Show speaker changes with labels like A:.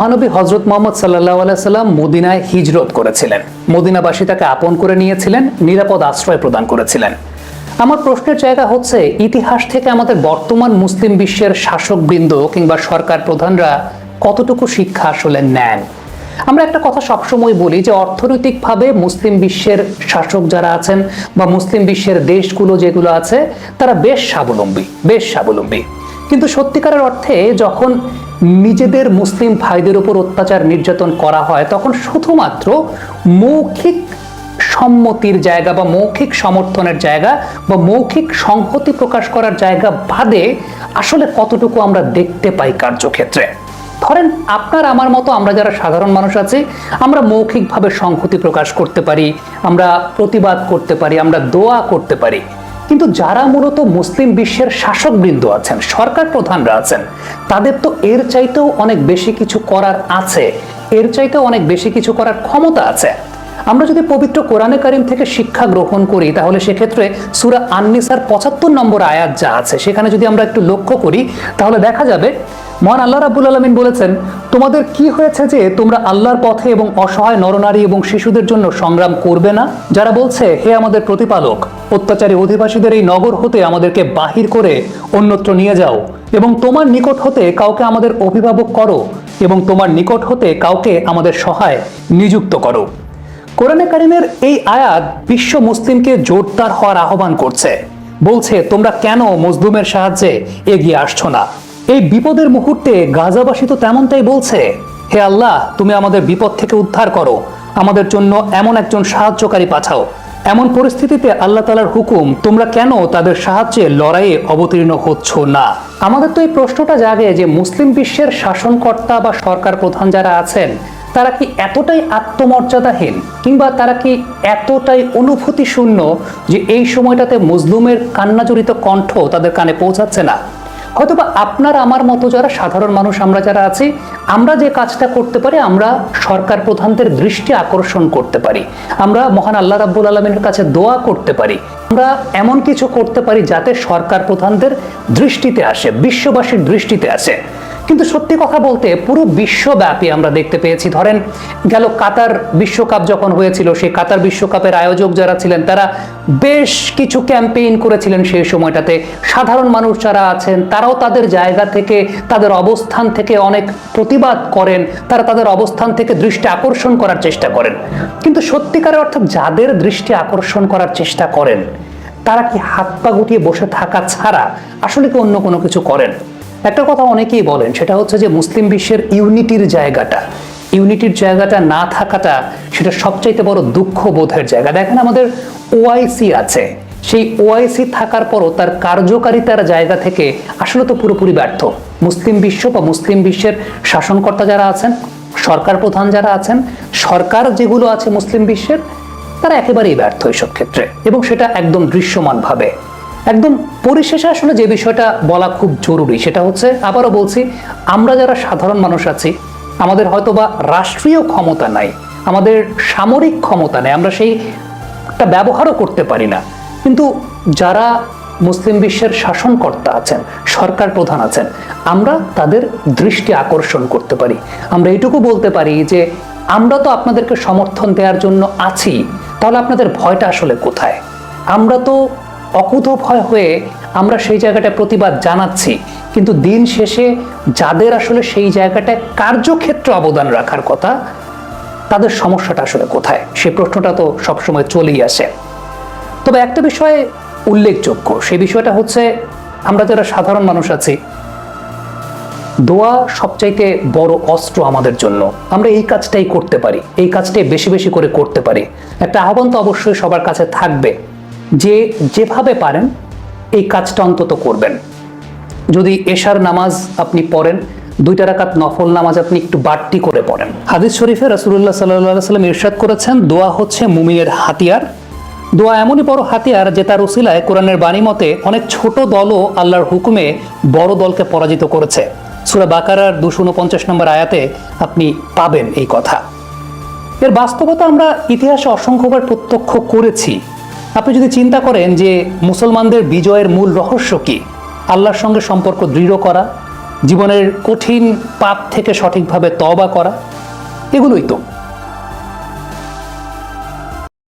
A: মহানবী হজরত মোহাম্মদ সাল্লাহ সাল্লাম মদিনায় হিজরত করেছিলেন। মদিনাবাসী তাকে আপন করে নিয়েছিলেন, নিরাপদ আশ্রয় প্রদান করেছিলেন। আমার প্রশ্নের জায়গা হচ্ছে, ইতিহাস থেকে আমাদের বর্তমান মুসলিম বিশ্বের শাসকবৃন্দ কিংবা সরকার প্রধানরা কতটুকু শিক্ষা আসলে নেন? আমরা একটা কথা সবসময় বলি যে, অর্থনৈতিকভাবে মুসলিম বিশ্বের শাসক যারা আছেন বা মুসলিম বিশ্বের দেশগুলো যেগুলো আছে, তারা বেশ স্বাবলম্বী বেশ স্বাবলম্বী। কিন্তু সত্যিকারের অর্থে যখন নিজেদের মুসলিম ভাইদের উপর অত্যাচার নির্যাতন করা হয়, তখন শুধুমাত্র মৌখিক সম্মতির জায়গা বা মৌখিক সমর্থনের জায়গা বা মৌখিক সংহতি প্রকাশ করার জায়গা বাদে আসলে কতটুকু আমরা দেখতে পাই কার্যক্ষেত্রে? ধরেন আপনার, আমার মতো আমরা যারা সাধারণ মানুষ আছি, আমরা মৌখিকভাবে সংহতি প্রকাশ করতে পারি, আমরা প্রতিবাদ করতে পারি, আমরা দোয়া করতে পারি। কিন্তু যারা মূলত মুসলিম বিশ্বের শাসকবৃন্দ আছেন, সরকার প্রধানরা আছেন, তাদের তো এর চাইতেও অনেক বেশি কিছু করার আছে, এর চাইতেও অনেক বেশি কিছু করার ক্ষমতা আছে। আমরা যদি পবিত্র কোরআনে কারিম থেকে শিক্ষা গ্রহণ করি, তাহলে সেক্ষেত্রে সুরা আন্নিসার পঁচাত্তর নম্বর আয়াত যা আছে, সেখানে যদি আমরা একটু লক্ষ্য করি, তাহলে দেখা যাবে মহান আল্লাহ রাবুল আলমিন বলেছেন, তোমাদের কি হয়েছে যে তোমরা আল্লাহর পথে এবং অসহায় নরনারী এবং শিশুদের জন্য সংগ্রাম করবে না? যারা বলছে, হে আমাদের প্রতিপালক, অত্যাচারী অধিবাসীদের এই নগর হতে আমাদেরকে বাহির করে অন্যত্র নিয়ে যাও এবং তোমার নিকট হতে কাউকে আমাদের অভিভাবক করো এবং তোমার নিকট হতে কাউকে আমাদের সহায় নিযুক্ত করো। কোরআনে কারিমের এই আয়াত বিশ্ব মুসলিমকে জোরদার হওয়ার আহ্বান করছে। বলছে, তোমরা কেন মজলুমের সাহায্যে এগিয়ে আসছো না? এই বিপদের মুহূর্তে গাজাবাসী তো তেমনটাই বলছে, হে আল্লাহ, তুমি আমাদের বিপদ থেকে উদ্ধার করো। আমাদের জন্য এমন একজন সাহায্যকারী পাঠাও। এমন পরিস্থিতিতে আল্লাহ তালার হুকুম, তোমরা কেন তাদের সাহায্যে লড়াইয়ে অবতীর্ণ হচ্ছ না? আমাদের তো এই প্রশ্নটা জাগে যে মুসলিম বিশ্বের শাসনকর্তা বা সরকার প্রধান যারা আছেন, তারা কি এতটাই আত্মমর্যাদাহীন কিংবা তারা কি এতটাই অনুভূতি শূন্য যে এই সময়টাতে মজলুমের কান্নাজড়িত কণ্ঠ তাদের কানে পৌঁছাচ্ছে না? হয়তোবা আপনার, আমার মতো যারা সাধারণ মানুষ আমরা যারা আছি, আমরা যে কাজটা করতে পারি, আমরা সরকার প্রধানদের দৃষ্টি আকর্ষণ করতে পারি। আমরা মহান আল্লাহ রাব্বুল আলমিনের কাছে দোয়া করতে পারি। আমরা এমন কিছু করতে পারি যাতে সরকার প্রধানদের দৃষ্টিতে আসে, বিশ্ববাসীর দৃষ্টিতে আসে। কিন্তু সত্যি কথা বলতে পুরো বিশ্বব্যাপী আমরা দেখতে পেয়েছি। ধরেন গেল কাতার বিশ্বকাপ যখন হয়েছিল, সেই কাতার বিশ্বকাপের আয়োজক যারা ছিলেন, তারা বেশ কিছু ক্যাম্পেইন করেছিলেন সেই সময়টাতে। সাধারণ মানুষ যারা আছেন, তারাও তাদের জায়গা থেকে, তাদের অবস্থান থেকে অনেক প্রতিবাদ করেন, তারা তাদের অবস্থান থেকে দৃষ্টি আকর্ষণ করার চেষ্টা করেন। কিন্তু সত্যিকারের অর্থাৎ যাদের দৃষ্টি আকর্ষণ করার চেষ্টা করেন, তারা কি হাত পা গুটিয়ে বসে থাকা ছাড়া আসলে কি অন্য কোনো কিছু করেন? একটা কথা অনেকেই বলেন, সেটা হচ্ছে যে মুসলিম বিশ্বের ইউনিটির জায়গাটা। ইউনিটির জায়গাটা না থাকাটা সেটা সবচাইতে বড় দুঃখ বোধের জায়গা। দেখেন আমাদের ওআইসি আছে। সেই ওআইসি থাকার পরও তার কার্যকারিতার জায়গা থেকে আসলে তো পুরোপুরি ব্যর্থ। মুসলিম বিশ্ব বা মুসলিম বিশ্বের শাসনকর্তা যারা আছেন, সরকার প্রধান যারা আছেন, সরকার যেগুলো আছে মুসলিম বিশ্বের, তারা একেবারেই ব্যর্থ এইসব ক্ষেত্রে। এবং সেটা একদম দৃশ্যমানভাবে। একদম পরিশেষে আসলে যে বিষয়টা বলা খুব জরুরি, সেটা হচ্ছে আবারও বলছি, আমরা যারা সাধারণ মানুষ আছি, আমাদের হয়তো বা রাষ্ট্রীয় ক্ষমতা নাই, আমাদের সামরিক ক্ষমতা নেই, আমরা সেই একটা ব্যবহারও করতে পারি না। কিন্তু যারা মুসলিম বিশ্বের শাসনকর্তা আছেন, সরকার প্রধান আছেন, আমরা তাদের দৃষ্টি আকর্ষণ করতে পারি। আমরা এইটুকু বলতে পারি যে, আমরা তো আপনাদেরকে সমর্থন দেওয়ার জন্য আছি, তাহলে আপনাদের ভয়টা আসলে কোথায়? আমরা তো অকুত ভয় হয়ে আমরা সেই জায়গাটায় প্রতিবাদ জানাচ্ছি। কিন্তু দিন শেষে যাদের আসলে সেই জায়গাটায় কার্যক্ষেত্রে অবদান রাখার কথা, তাদের সমস্যাটা আসলে কোথায়? সেই প্রশ্নটা তো সবসময় চলেই আসে। তবে একটা বিষয় উল্লেখযোগ্য সে বিষয়টা হচ্ছে আমরা যারা সাধারণ মানুষ আছি, দোয়া সবচাইতে বড় অস্ত্র আমাদের জন্য। আমরা এই কাজটাই করতে পারি, এই কাজটাই বেশি বেশি করে করতে পারি। একটা আহ্বান তো অবশ্যই সবার কাছে থাকবে। যে যেভাবে পারেন এই কাজটা অন্তত করবেন। যদি এশার নামাজ আপনি পড়েন, দুইটা রাকাত নফল নামাজ আপনি একটু বাড়তি করে পড়েন। হাদিস শরীফে রাসুল্লাহ সাল্লাহ সাল্লাম ইরশাদ করেছেন, দোয়া হচ্ছে মুমিনের হাতিয়ার। দোয়া এমনই বড় হাতিয়ার যে তার উসিলায় কোরআনের বাণী মতে অনেক ছোট দলও আল্লাহর হুকুমে বড় দলকে পরাজিত করেছে। সুরা বাকারার দুশো উনপঞ্চাশ নম্বর আয়াতে আপনি পাবেন এই কথা। এর বাস্তবতা আমরা ইতিহাসে অসংখ্যবার প্রত্যক্ষ করেছি। আপনি যদি চিন্তা করেন যে মুসলমানদের বিজয়ের মূল রহস্য কী? আল্লাহর সঙ্গে সম্পর্ক দৃঢ় করা, জীবনের কঠিন পাপ থেকে সঠিকভাবে তবা করা, এগুলোই তো।